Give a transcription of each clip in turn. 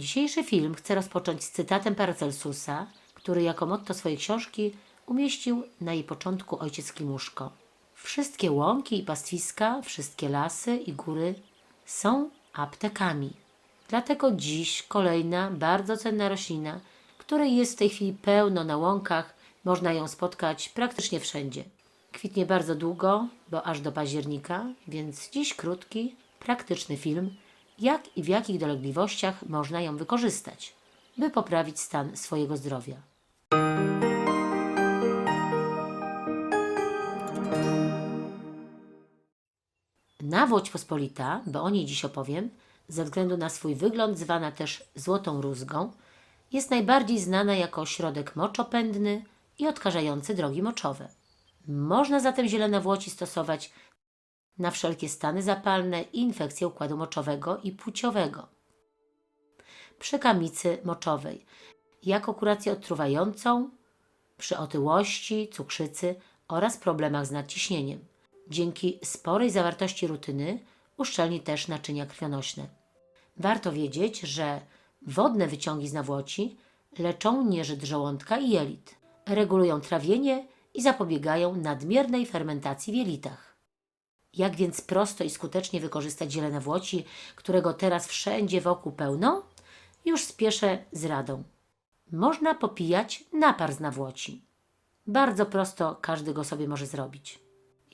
Dzisiejszy film chcę rozpocząć z cytatem Paracelsusa, który jako motto swojej książki umieścił na jej początku ojciec Klimuszko. Wszystkie łąki i pastwiska, wszystkie lasy i góry są aptekami. Dlatego dziś kolejna bardzo cenna roślina, której jest w tej chwili pełno na łąkach, można ją spotkać praktycznie wszędzie. Kwitnie bardzo długo, bo aż do października, więc dziś krótki, praktyczny film, jak i w jakich dolegliwościach można ją wykorzystać, by poprawić stan swojego zdrowia. Nawłoć pospolita, bo o niej dziś opowiem, ze względu na swój wygląd zwana też złotą rózgą, jest najbardziej znana jako środek moczopędny i odkażający drogi moczowe. Można zatem ziele nawłoci stosować na wszelkie stany zapalne i infekcje układu moczowego i płciowego. Przy kamicy moczowej, jako kurację odtruwającą, przy otyłości, cukrzycy oraz problemach z nadciśnieniem. Dzięki sporej zawartości rutyny uszczelni też naczynia krwionośne. Warto wiedzieć, że wodne wyciągi z nawłoci leczą nieżyt żołądka i jelit, regulują trawienie i zapobiegają nadmiernej fermentacji w jelitach. Jak więc prosto i skutecznie wykorzystać ziele nawłoci, którego teraz wszędzie wokół pełno? Już spieszę z radą. Można popijać napar z nawłoci. Bardzo prosto każdy go sobie może zrobić.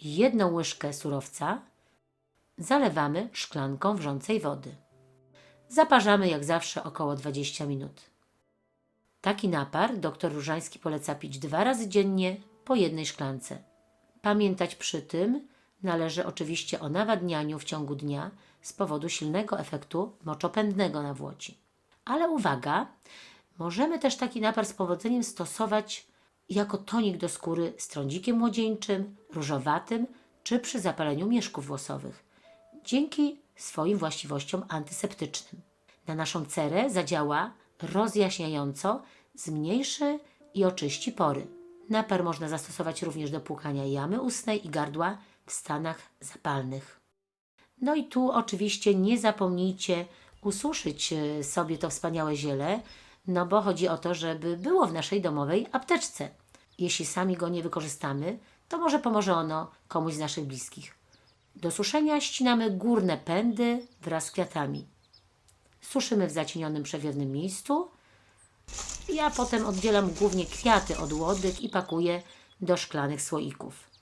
Jedną łyżkę surowca zalewamy szklanką wrzącej wody. Zaparzamy jak zawsze około 20 minut. Taki napar dr Różański poleca pić dwa razy dziennie po jednej szklance. Pamiętać przy tym należy oczywiście o nawadnianiu w ciągu dnia z powodu silnego efektu moczopędnego nawłoci. Ale uwaga, możemy też taki napar z powodzeniem stosować jako tonik do skóry z trądzikiem młodzieńczym, różowatym czy przy zapaleniu mieszków włosowych, dzięki swoim właściwościom antyseptycznym. Na naszą cerę zadziała rozjaśniająco, zmniejszy i oczyści pory. Napar można zastosować również do płukania jamy ustnej i gardła w stanach zapalnych. No i tu oczywiście nie zapomnijcie ususzyć e, sobie to wspaniałe ziele, no bo chodzi o to, żeby było w naszej domowej apteczce. Jeśli sami go nie wykorzystamy, to może pomoże ono komuś z naszych bliskich. Do suszenia ścinamy górne pędy wraz z kwiatami. Suszymy w zacienionym, przewiewnym miejscu. Ja potem oddzielam głównie kwiaty od łodyg i pakuję do szklanych słoików.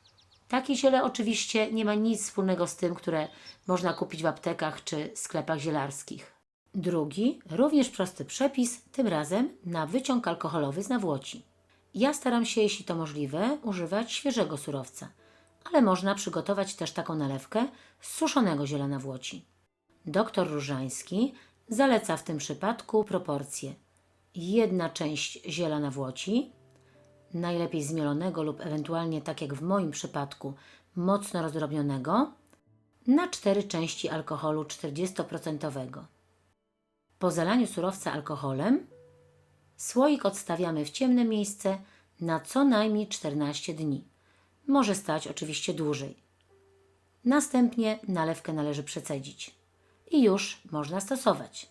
Takie ziele oczywiście nie ma nic wspólnego z tym, które można kupić w aptekach czy sklepach zielarskich. Drugi, również prosty przepis, tym razem na wyciąg alkoholowy z nawłoci. Ja staram się, jeśli to możliwe, używać świeżego surowca, ale można przygotować też taką nalewkę z suszonego ziela nawłoci. Doktor Różański zaleca w tym przypadku proporcje. Jedna część ziela nawłoci, najlepiej zmielonego lub ewentualnie, tak jak w moim przypadku, mocno rozdrobnionego, na cztery części alkoholu 40%. Po zalaniu surowca alkoholem słoik odstawiamy w ciemne miejsce na co najmniej 14 dni. Może stać oczywiście dłużej. Następnie nalewkę należy przecedzić i już można stosować.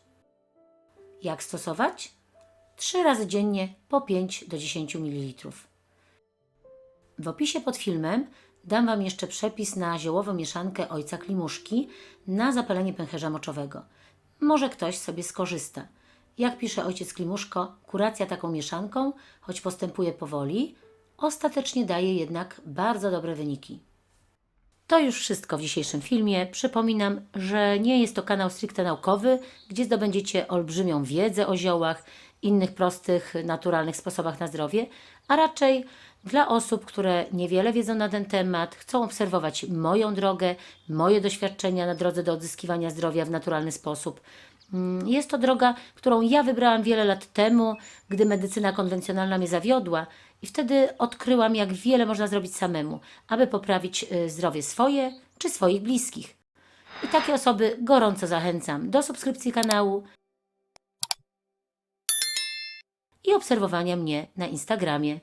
Jak stosować? Trzy razy dziennie po 5 do 10 ml. W opisie pod filmem dam Wam jeszcze przepis na ziołową mieszankę ojca Klimuszki na zapalenie pęcherza moczowego. Może ktoś sobie skorzysta. Jak pisze ojciec Klimuszko, kuracja taką mieszanką, choć postępuje powoli, ostatecznie daje jednak bardzo dobre wyniki. To już wszystko w dzisiejszym filmie. Przypominam, że nie jest to kanał stricte naukowy, gdzie zdobędziecie olbrzymią wiedzę o ziołach, innych prostych, naturalnych sposobach na zdrowie, a raczej dla osób, które niewiele wiedzą na ten temat, chcą obserwować moją drogę, moje doświadczenia na drodze do odzyskiwania zdrowia w naturalny sposób. Mm, Jest to droga, którą ja wybrałam wiele lat temu, gdy medycyna konwencjonalna mnie zawiodła i wtedy odkryłam, jak wiele można zrobić samemu, aby poprawić y, zdrowie swoje czy swoich bliskich. I takie osoby gorąco zachęcam do subskrypcji kanału i obserwowania mnie na Instagramie.